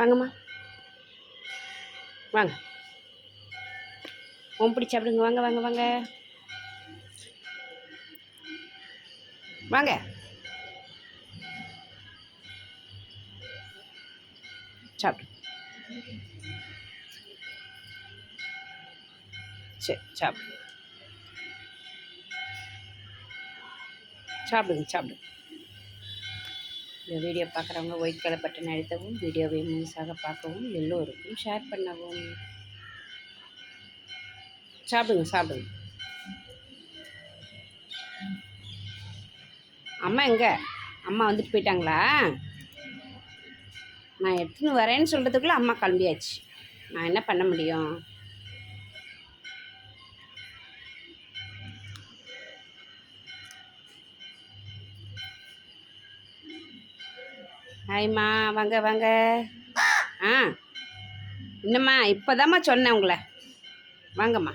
வாங்கம்மா. வாங்க. உன் பிடி சாப்பிடுங்க வாங்க வாங்க வாங்க. வாங்க. சாப்பிடு. சரி சாப்பிடு. சாப்பிடுங்க சாப்பிடுங்க வீடியோ பார்க்குறவங்க ஒயிட் கலர் பட்டன் அழுத்தவும் வீடியோவை முழுசாக பார்க்கவும் எல்லோருக்கும் ஷேர் பண்ணவும். சாப்பிடுங்க சாப்பிடுங்க. அம்மா எங்கே? அம்மா வந்துட்டு போயிட்டாங்களா? நான் எடுத்துன்னு வரேன்னு சொல்கிறதுக்குள்ளே அம்மா கிளம்பியாச்சு. நான் என்ன பண்ண முடியும்? ஹாய்மா வாங்க வாங்க. ஆ என்னம்மா இப்போதாம்மா சொன்னேன் உங்களை. வாங்கம்மா.